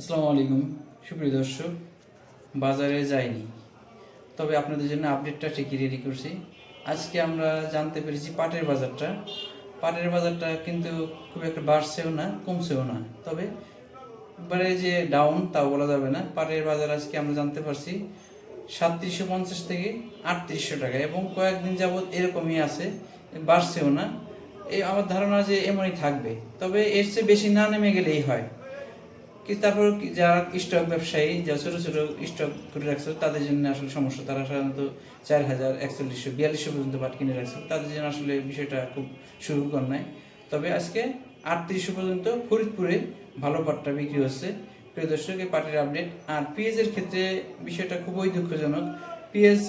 আসসালামু আলাইকুম, সুপ্রিয় দর্শক, বাজারে যাইনি। তবে আপনাদের জন্য আপডেটটা ঠিকই রেডি করছি। আজকে আমরা জানতে পেরেছি পাটের বাজারটা। পাটের বাজারটা কিন্তু খুব একটা বাড়ছেও না, কমছেও না। তবে এবারে যে ডাউন তাও বলা যাবে না। পাটের বাজার আজকে আমরা জানতে পারছি সাতত্রিশশো পঞ্চাশ থেকে আটত্রিশশো টাকা এবং কয়েকদিন যাবৎ এরকমই আছে, বাড়ছেও না। এই আমার ধারণা যে এমনই থাকবে। তবে এর চেয়ে বেশি না নেমে গেলেই হয়। তারপর যারা স্টক ব্যবসায়ী, যারা ছোট ছোট স্টক করে রাখছে, তাদের জন্য আসলে সমস্যা। তারা সাধারণত চার হাজার, একচল্লিশশো, বিয়াল্লিশশো পর্যন্ত পাট কিনে রাখছে। তাদের জন্য আসলে বিষয়টা খুব সুখকর নয়। তবে আজকে আটত্রিশশো পর্যন্ত ফরিদপুরে ভালো পাটটা বিক্রি হচ্ছে। প্রিয় দর্শক, এই পাটের আপডেট আর পেঁয়াজের ক্ষেত্রে বিষয়টা খুবই দুঃখজনক। পেঁয়াজ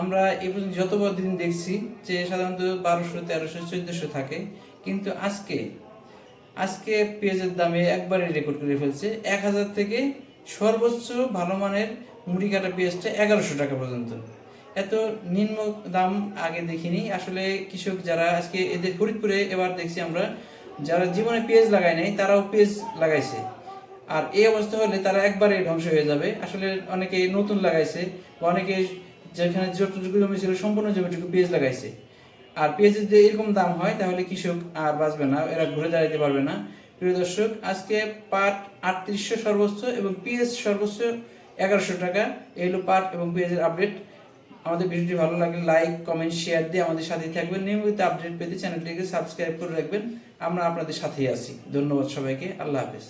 আমরা এই পর্যন্ত যতবার দিন দেখছি যে সাধারণত বারোশো, তেরোশো, চোদ্দশো থাকে। কিন্তু আজকে আজকে পেঁয়াজের দামে একবারে রেকর্ড করে ফেলছে। এক হাজার থেকে সর্বোচ্চ ভালো মানের মুড়ি কাটা পেঁয়াজটা এগারোশো টাকা পর্যন্ত। এত নিম্ন দাম আগে দেখিনি। আসলে কৃষক যারা আজকে এদের ফরিদপুরে এবার দেখছি আমরা, যারা জীবনে পেঁয়াজ লাগায় নাই, তারাও পেঁয়াজ লাগাইছে। আর এই অবস্থা হলে তারা একবারে ধ্বংস হয়ে যাবে। আসলে অনেকে নতুন লাগাইছে বা অনেকে যেখানে যতটুকু জমি ছিল, সম্পূর্ণ জমিটুকু পেঁয়াজ লাগাইছে। আর পেঁয়াজের যদি এরকম দাম হয়, তাহলে কৃষক আর বাঁচবে না, এরা ঘুরে দাঁড়াতে পারবে না। প্রিয় দর্শক, আজকে পাট আটত্রিশশো সর্বোচ্চ এবং পেঁয়াজ সর্বোচ্চ এগারোশো টাকা। এই হলো পাট এবং পেঁয়াজের আপডেট আমাদের ভিডিওটি ভালো লাগলে লাইক কমেন্ট শেয়ার দিয়ে আমাদের সাথেই থাকবেন। নিয়মিত আপডেট পেতে চ্যানেলটিকে সাবস্ক্রাইব করে রাখবেন। আমরা আপনাদের সাথেই আছি। ধন্যবাদ সবাইকে। আল্লাহ হাফেজ।